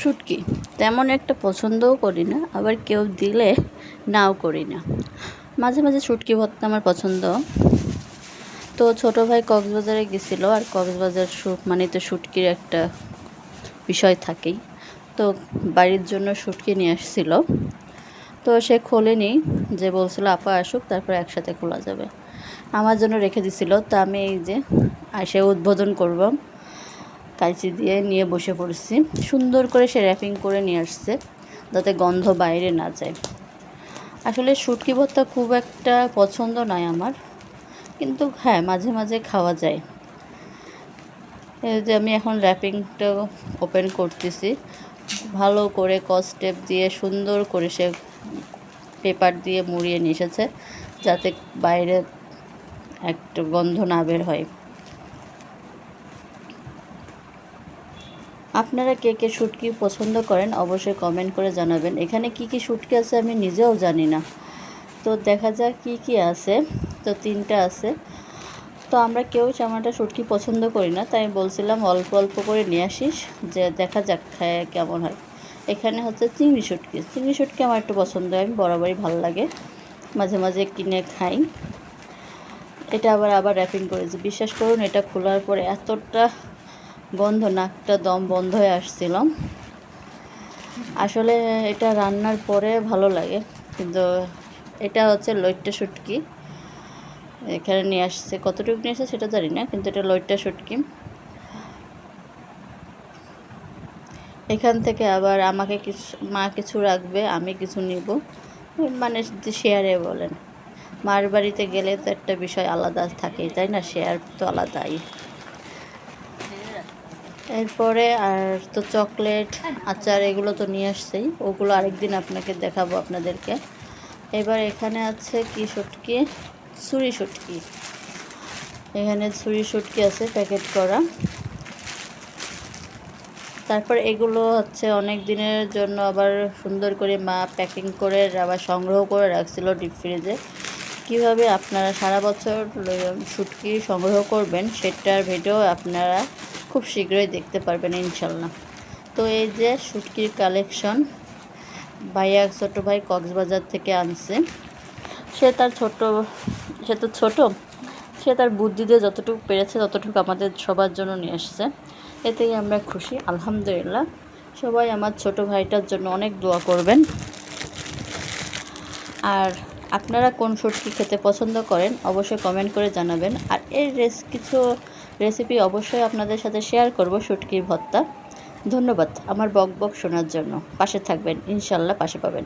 শুটকি তেমন একটা পছন্দও করি না, আবার কেউ দিলে নাও করি না। মাঝে মাঝে শুটকি ভর্তা আমার পছন্দ। তো ছোটো ভাই কক্সবাজারে গেছিল, আর কক্সবাজার মানে তো শুটকির একটা বিষয় থাকেই। তো বাড়ির জন্য শুটকি নিয়ে আসছিল। তো সে খোলেনি, যে বলছিল, আপা আসুক, তারপর একসাথে খোলা যাবে। আমার জন্য রেখে দিছিল। তো আমি এই যে আসে উদ্বোধন করব কাঁচি দিয়ে নিয়ে বসে পড়েছি। সুন্দর করে সে র্যাপিং করে নিয়ে আসছে, যাতে গন্ধ বাইরে না যায়। আসলে শুটকি ভর্তা খুব একটা পছন্দ নয় আমার, কিন্তু হ্যাঁ মাঝে মাঝে খাওয়া যায়। এই যে আমি এখন র্যাপিংটা ওপেন করতেছি। ভালো করে কস্টেপ দিয়ে সুন্দর করে সে পেপার দিয়ে মুড়িয়ে নিয়ে এসেছে, যাতে বাইরে একটা গন্ধ না বের হয়। আপনারা কে কে শুটকি পছন্দ করেন অবশ্যই কমেন্ট করে জানাবেন। এখানে কি কি শুটকি আছে আমি নিজেও জানি না। তো দেখা যাক কি কি আছে। তো তিনটা আছে। তো আমরা কেউ চামাটা শুটকি পছন্দ করি না, তাই বলছিলাম অল্প অল্প করে নিয়ে আসিস, যে দেখা যাক খায় কেমন হয়। এখানে হচ্ছে চিংড়ি শুটকি। চিংড়ি শুটকি আমার একটু পছন্দ হয় আমি বরাবরই ভালো লাগে। মাঝে মাঝে কিনে খাই। এটা আবার আবার র্যাপিং করেছি। বিশ্বাস করুন, এটা খোলার পরে এতটা গন্ধ নাকটা দম বন্ধ হয়ে আসছিল। আসলে এটা রান্নার পরে ভালো লাগে, কিন্তু এটা হচ্ছে লইট্টা শুটকি। এখানে নিয়ে আসছে, কতটুকু নিয়ে আসছে সেটা জানি না কিন্তু এটা লইট্টা শুটকি। এখান থেকে আবার আমাকে কিছু, মা কিছু রাখবে, আমি কিছু নিব। মানে শেয়ারে বলেন। মার বাড়িতে গেলে তো একটা বিষয় আলাদা থাকেই, তাই না? শেয়ার তো আলাদাই। এরপরে আর তো চকলেট, আচার এগুলো তো নিয়ে আসছেই। ওগুলো আরেকদিন আপনাকে দেখাবো আপনাদেরকে। এবার এখানে আছে কি শুটকি ছুরি শুটকি এখানে ছুরি শুটকি আছে, প্যাকেট করা। তারপর এগুলো হচ্ছে অনেক দিনের জন্য আবার সুন্দর করে মা প্যাকিং করে, আবার সংগ্রহ করে রাখছিল ডিপ ফ্রিজে। কীভাবে আপনারা সারা বছর শুটকি সংগ্রহ করবেন, সেটার ভিডিও আপনারা খুব শীঘ্রই দেখতে পারবেন, ইনশাল্লাহ। তো এই যে শুটকির কালেকশন ভাইয়া, ছোটো ভাই কক্সবাজার থেকে আনছে। সে তার ছোট, সে তো ছোটো, সে তার বুদ্ধি দিয়ে যতটুকু পেরেছে ততটুকু আমাদের সবার জন্য নিয়ে আসছে এতেই আমরা খুশি, আলহামদুলিল্লাহ। সবাই আমার ছোট ভাইটার জন্য অনেক দোয়া করবেন। আর আপনারা কোন শুটকি খেতে পছন্দ করেন, অবশ্যই কমেন্ট করে জানাবেন। আর এর রেস, কিছু রেসিপি অবশ্যই আপনাদের সাথে শেয়ার করব শুটকির ভর্তা। ধন্যবাদ আমার বক বক শোনার জন্য। পাশে থাকবেন, ইনশাল্লাহ পাশে পাবেন।